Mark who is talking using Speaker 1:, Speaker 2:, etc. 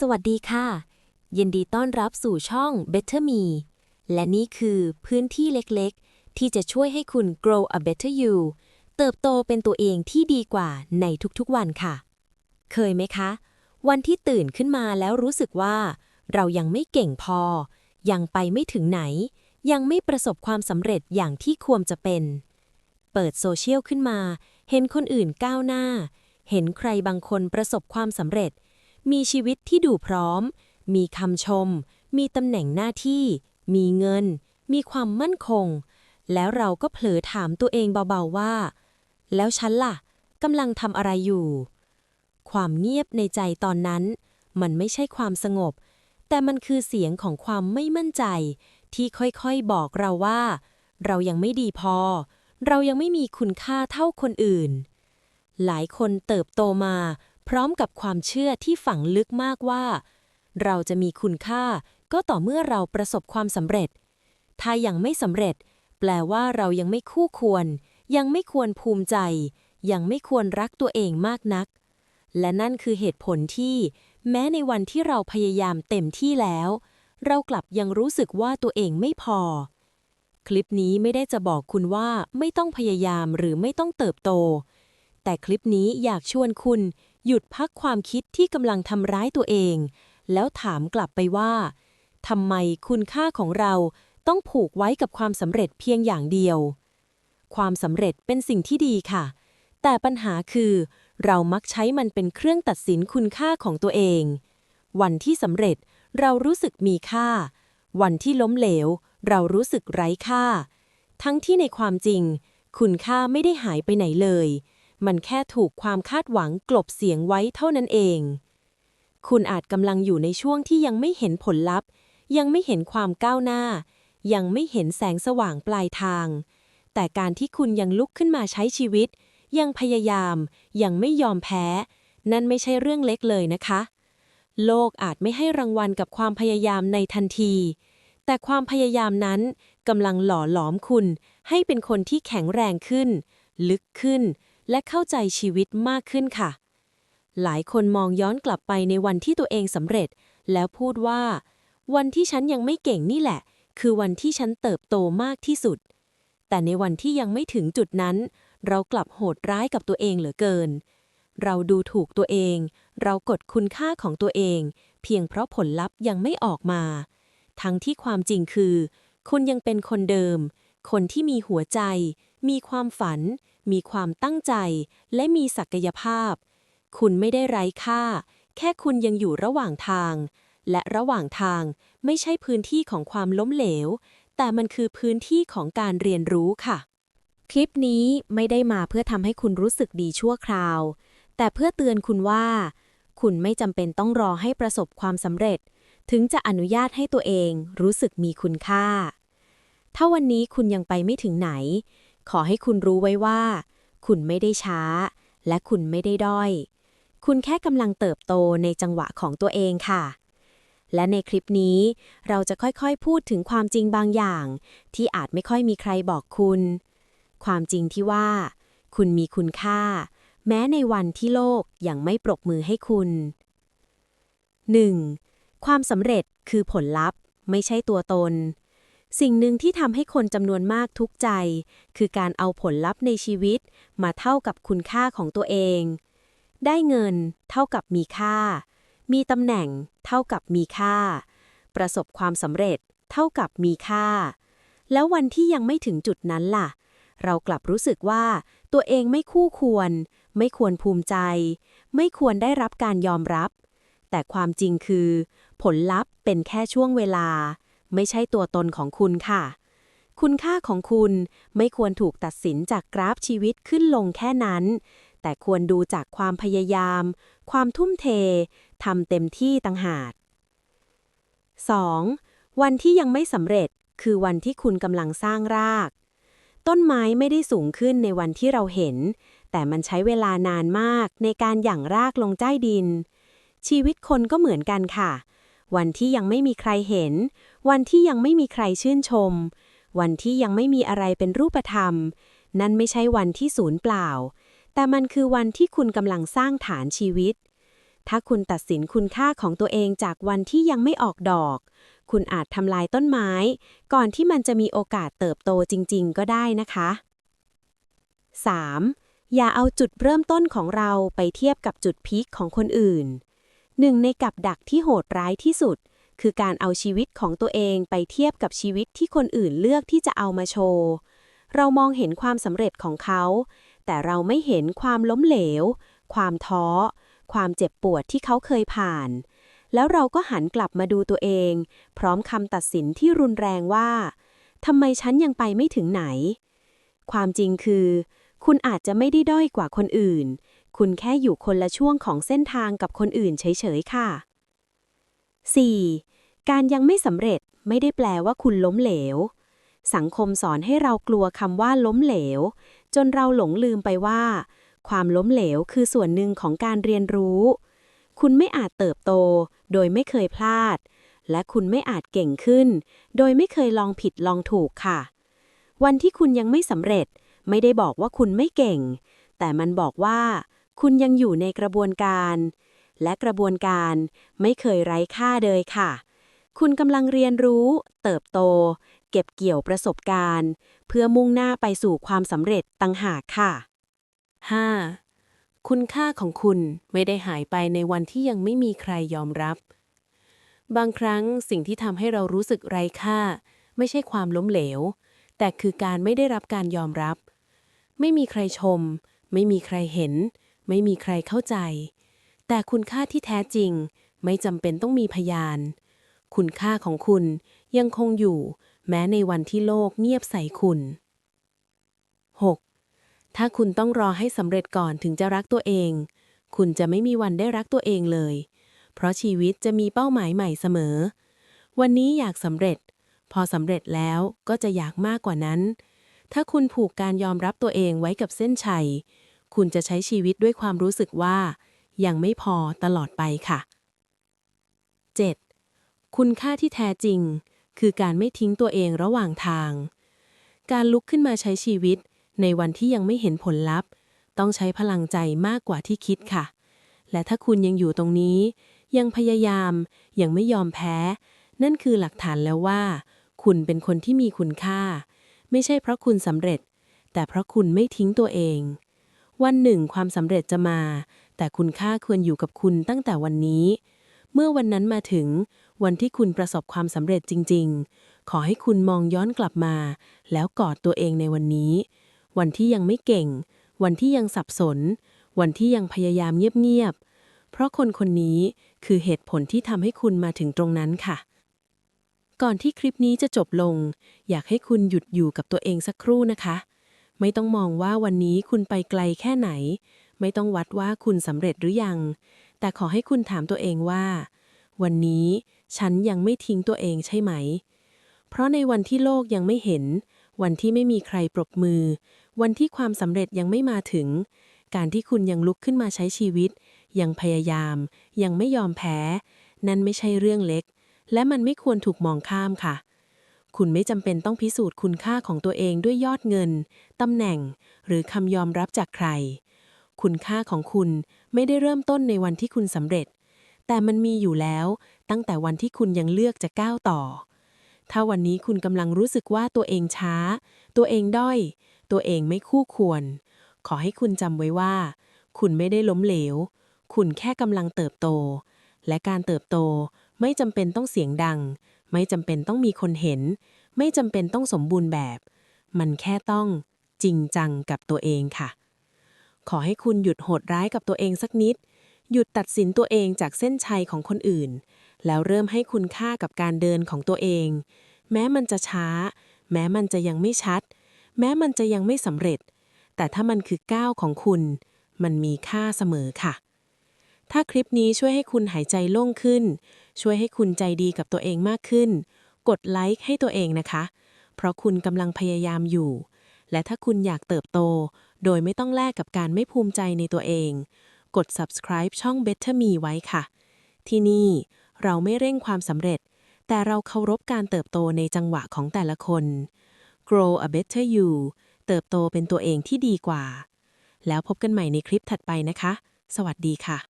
Speaker 1: สวัสดีค่ะ ยินดีต้อนรับสู่ช่อง Better Me และนี่คือพื้นที่เล็กๆ ที่จะช่วยให้คุณ grow a better you เติบโตเป็นตัวเองที่ดีกว่าในทุกๆวันค่ะ เคยไหมคะ วันที่ตื่นขึ้นมาแล้วรู้สึกว่า เรายังไม่เก่งพอ ยังไปไม่ถึงไหน ยังไม่ประสบความสำเร็จอย่างที่ควรจะเป็น เปิดโซเชียลขึ้นมา เห็นคนอื่นก้าวหน้า เห็นใครบางคนประสบความสำเร็จ มีชีวิตที่ดูพร้อม มีคำชม มีตำแหน่งหน้าที่ มีเงิน มีความมั่นคง แล้วเราก็เผลอถามตัวเองเบาๆว่า แล้วฉันล่ะกำลังทำอะไรอยู่ ความเงียบในใจตอนนั้น มันไม่ใช่ความสงบ แต่มันคือเสียงของความไม่มั่นใจ ที่ค่อยๆบอกเราว่า เรายังไม่ดีพอ เรายังไม่มีคุณค่าเท่าคนอื่น หลายคนเติบโตมา พร้อมกับความเชื่อที่ฝังลึกมากว่า เราจะมีคุณค่าก็ต่อเมื่อเราประสบความสำเร็จ ถ้ายังไม่สำเร็จ แปลว่าเรายังไม่คู่ควร ยังไม่ควรภูมิใจ ยังไม่ควรรักตัวเองมากนัก และนั่นคือเหตุผลที่ แม้ในวันที่เราพยายามเต็มที่แล้ว เรากลับยังรู้สึกว่าตัวเองไม่พอ คลิปนี้ไม่ได้จะบอกคุณว่าไม่ต้องพยายามหรือไม่ต้องเติบโต แต่คลิปนี้อยากชวนคุณ หยุดพักความคิดที่กำลังทำร้ายตัวเอง แล้วถามกลับไปว่าทำไมคุณค่าของเราต้องผูกไว้กับความสำเร็จเพียงอย่างเดียว ความสำเร็จเป็นสิ่งที่ดีค่ะ แต่ปัญหาคือ เรามักใช้มันเป็นเครื่องตัดสินคุณค่าของตัวเอง วันที่สำเร็จเรารู้สึกมีค่า วันที่ล้มเหลว เรารู้สึกไร้ค่า ทั้งที่ในความจริง คุณค่าไม่ได้หายไปไหนเลย มันแค่ถูกความคาดหวังกลบเสียงไว้เท่านั้นเอง คุณอาจกำลังอยู่ในช่วงที่ยังไม่เห็นผลลัพธ์ ยังไม่เห็นความก้าวหน้า ยังไม่เห็นแสงสว่างปลายทาง แต่การที่คุณยังลุกขึ้นมาใช้ชีวิต ยังพยายาม ยังไม่ยอมแพ้ นั่นไม่ใช่เรื่องเล็กเลยนะคะ โลกอาจไม่ให้รางวัลกับความพยายามในทันที แต่ความพยายามนั้นกำลังหล่อหลอมคุณ ให้เป็นคนที่แข็งแรงขึ้น ลึกขึ้น และเข้าใจชีวิตมากขึ้นค่ะ หลายคนมองย้อนกลับไปในวันที่ตัวเองสำเร็จ แล้วพูดว่า วันที่ฉันยังไม่เก่งนี่แหละ คือวันที่ฉันเติบโตมากที่สุด แต่ในวันที่ยังไม่ถึงจุดนั้น เรากลับโหดร้ายกับตัวเองเหลือเกิน เราดูถูกตัวเอง เรากดคุณค่าของตัวเอง เพียงเพราะผลลัพธ์ยังไม่ออกมา ทั้งที่ความจริงคือ คุณยังเป็นคนเดิม คนที่มีหัวใจ มีความฝัน มีความตั้งใจ และมีศักยภาพ คุณไม่ได้ไร้ค่า แค่คุณยังอยู่ระหว่างทาง และระหว่างทางไม่ใช่พื้นที่ของความล้มเหลว แต่มันคือพื้นที่ของการเรียนรู้ค่ะ คลิปนี้ไม่ได้มาเพื่อทำให้คุณรู้สึกดีชั่วคราว แต่เพื่อเตือนคุณว่า คุณไม่จำเป็นต้องรอให้ประสบความสำเร็จ ถึงจะอนุญาตให้ตัวเองรู้สึกมีคุณค่าถ้าวันนี้คุณยังไปไม่ถึงไหน ขอให้คุณรู้ไว้ว่า คุณไม่ได้ช้า และคุณไม่ได้ด้อย คุณแค่กำลังเติบโตในจังหวะของตัวเองค่ะ และในคลิปนี้เราจะค่อยๆพูดถึงความจริงบางอย่าง ที่อาจไม่ค่อยมีใครบอกคุณ ความจริงที่ว่า คุณมีคุณค่า แม้ในวันที่โลกยังไม่ปรบมือให้คุณ 1. ความสำเร็จคือผลลัพธ์ ไม่ใช่ตัวตน สิ่งหนึ่งที่ทำให้คนจำนวนมากทุกข์ใจ คือการเอาผลลัพธ์ในชีวิต มาเท่ากับคุณค่าของตัวเอง ได้เงิน เท่ากับมีค่า มีตำแหน่ง เท่ากับมีค่า ประสบความสำเร็จ เท่ากับมีค่า แล้ววันที่ยังไม่ถึงจุดนั้นล่ะ เรากลับรู้สึกว่า ตัวเองไม่คู่ควร ไม่ควรภูมิใจ ไม่ควรได้รับการยอมรับ แต่ความจริงคือ ผลลัพธ์เป็นแค่ช่วงเวลา ไม่ใช่ตัวตนของคุณค่ะ คุณค่าของคุณไม่ควรถูกตัดสินจากกราฟชีวิตขึ้นลงแค่นั้น แต่ควรดูจากความพยายาม ความทุ่มเททำเต็มที่ต่างหาก 2. วันที่ยังไม่สำเร็จคือวันที่คุณกำลังสร้างราก ต้นไม้ไม่ได้สูงขึ้นในวันที่เราเห็น แต่มันใช้เวลานานมากในการหยั่งรากลงใต้ดิน ชีวิตคนก็เหมือนกันค่ะ วันที่ยังไม่มีใครเห็น วันที่ยังไม่มีใครชื่นชม วันที่ยังไม่มีอะไรเป็นรูปธรรม นั่นไม่ใช่วันที่ศูนย์เปล่า แต่มันคือวันที่คุณกำลังสร้างฐานชีวิต
Speaker 2: ถ้าคุณตัดสินคุณค่าของตัวเองจากวันที่ยังไม่ออกดอก คุณอาจทำลายต้นไม้ ก่อนที่มันจะมีโอกาสเติบโตจริง ๆ ก็ได้นะคะ 3. อย่าเอาจุดเริ่มต้นของเราไปเทียบกับจุดพีคของคนอื่น หนึ่งในกับดักที่โหดร้ายที่สุด คือการเอาชีวิตของตัวเองไปเทียบกับชีวิตที่คนอื่นเลือกที่จะเอามาโชว์ เรามองเห็นความสำเร็จของเขา แต่เราไม่เห็นความล้มเหลว ความท้อ ความเจ็บปวดที่เขาเคยผ่าน แล้วเราก็หันกลับมาดูตัวเอง พร้อมคำตัดสินที่รุนแรงว่าทำไมฉันยังไปไม่ถึงไหน ความจริงคือ คุณอาจจะไม่ได้ด้อยกว่าคนอื่น คุณแค่อยู่คนละช่วงของเส้นทางกับคนอื่นเฉยๆค่ะ 4. การยังไม่สำเร็จไม่ได้แปลว่าคุณล้มเหลว สังคมสอนให้เรากลัวคำว่าล้มเหลว จนเราหลงลืมไปว่า ความล้มเหลวคือส่วนหนึ่งของการเรียนรู้ คุณไม่อาจเติบโต โดยไม่เคยพลาด และคุณไม่อาจเก่งขึ้น โดยไม่เคยลองผิดลองถูกค่ะ วันที่คุณยังไม่สำเร็จ ไม่ได้บอกว่าคุณไม่เก่ง แต่มันบอกว่า คุณยังอยู่ในกระบวนการ และกระบวนการไม่เคยไร้ค่าเลยค่ะ คุณกำลังเรียนรู้ เติบโต เก็บเกี่ยวประสบการณ์ เพื่อมุ่งหน้าไปสู่ความสำเร็จตั้งหากค่ะ
Speaker 3: 5. คุณค่าของคุณไม่ได้หายไปในวันที่ยังไม่มีใครยอมรับบางครั้งสิ่งที่ทำให้เรารู้สึกไร้ค่า ไม่ใช่ความล้มเหลว แต่คือการไม่ได้รับการยอมรับ ไม่มีใครชม ไม่มีใครเห็น ไม่มีใครเข้าใจ แต่คุณค่าที่แท้จริง ไม่จำเป็นต้องมีพยาน คุณค่าของคุณยังคงอยู่ แม้ในวันที่โลกเงียบใส่คุณ 6. ถ้าคุณต้องรอให้สำเร็จก่อนถึงจะรักตัวเอง คุณจะไม่มีวันได้รักตัวเองเลย เพราะชีวิตจะมีเป้าหมายใหม่เสมอ วันนี้อยากสำเร็จ พอสำเร็จแล้วก็จะอยากมากกว่านั้น ถ้าคุณผูกการยอมรับตัวเองไว้กับเส้นชัย คุณจะใช้ชีวิตด้วยความรู้สึกว่า ยังไม่พอตลอดไปค่ะ 7. คุณค่าที่แท้จริง คือการไม่ทิ้งตัวเองระหว่างทาง การลุกขึ้นมาใช้ชีวิต ในวันที่ยังไม่เห็นผลลัพธ์ ต้องใช้พลังใจมากกว่าที่คิดค่ะ และถ้าคุณยังอยู่ตรงนี้ ยังพยายาม ยังไม่ยอมแพ้ นั่นคือหลักฐานแล้วว่า คุณเป็นคนที่มีคุณค่า ไม่ใช่เพราะคุณสำเร็จ แต่เพราะคุณไม่ทิ้งตัวเอง วันหนึ่งความสำเร็จจะมา แต่คุณค่าควรอยู่กับคุณตั้งแต่วันนี้ เมื่อวันนั้นมาถึง วันที่คุณประสบความสำเร็จจริง ๆ ขอให้คุณมองย้อนกลับมา แล้วกอดตัวเองในวันนี้ วันที่ยังไม่เก่ง วันที่ยังสับสน วันที่ยังพยายามเงียบๆเพราะคนคนนี้คือเหตุผลที่ทำให้คุณมาถึงตรงนั้นค่ะ ก่อนที่คลิปนี้จะจบลง อยากให้คุณหยุดอยู่กับตัวเองสักครู่นะคะ ไม่ต้องมองว่าวันนี้คุณไปไกลแค่ไหน ไม่ต้องวัดว่าคุณสำเร็จหรือยัง แต่ขอให้คุณถามตัวเองว่า วันนี้ฉันยังไม่ทิ้งตัวเองใช่ไหม เพราะในวันที่โลกยังไม่เห็น วันที่ไม่มีใครปรบมือ วันที่ความสำเร็จยังไม่มาถึง การที่คุณยังลุกขึ้นมาใช้ชีวิต ยังพยายาม ยังไม่ยอมแพ้ นั่นไม่ใช่เรื่องเล็ก และมันไม่ควรถูกมองข้ามค่ะ คุณไม่จำเป็นต้องพิสูจน์คุณค่าของตัวเองด้วยยอดเงินตำแหน่ง หรือคำยอมรับจากใคร คุณค่าของคุณไม่ได้เริ่มต้นในวันที่คุณสำเร็จ แต่มันมีอยู่แล้วตั้งแต่วันที่คุณยังเลือกจะก้าวต่อ ถ้าวันนี้คุณกำลังรู้สึกว่าตัวเองช้า ตัวเองด้อย ตัวเองไม่คู่ควร ขอให้คุณจำไว้ว่า คุณไม่ได้ล้มเหลว คุณแค่กำลังเติบโต และการเติบโต ไม่จำเป็นต้องเสียงดัง ไม่จำเป็นต้องมีคนเห็น ไม่จำเป็นต้องสมบูรณ์แบบ มันแค่ต้องจริงจังกับตัวเองค่ะ ขอให้คุณหยุดโหดร้ายกับตัวเองสักนิด หยุดตัดสินตัวเองจากเส้นชัยของคนอื่น แล้วเริ่มให้คุณค่ากับการเดินของตัวเอง แม้มันจะช้า แม้มันจะยังไม่ชัด แม้มันจะยังไม่สำเร็จ แต่ถ้ามันคือก้าวของคุณ มันมีค่าเสมอค่ะ ถ้าคลิปนี้ช่วยให้คุณหายใจโล่งขึ้น ช่วยให้คุณใจดีกับตัวเองมากขึ้น กดไลค์ให้ตัวเองนะคะ เพราะคุณกำลังพยายามอยู่ และถ้าคุณอยากเติบโต โดยไม่ต้องแลกกับการไม่ภูมิใจในตัวเอง กด subscribe ช่อง Better Me ไว้ค่ะ ที่นี่เราไม่เร่งความสำเร็จ แต่เราเคารพการเติบโตในจังหวะของแต่ละคน Grow a better you เติบโตเป็นตัวเองที่ดีกว่า แล้วพบกันใหม่ในคลิปถัดไปนะคะ สวัสดีค่ะ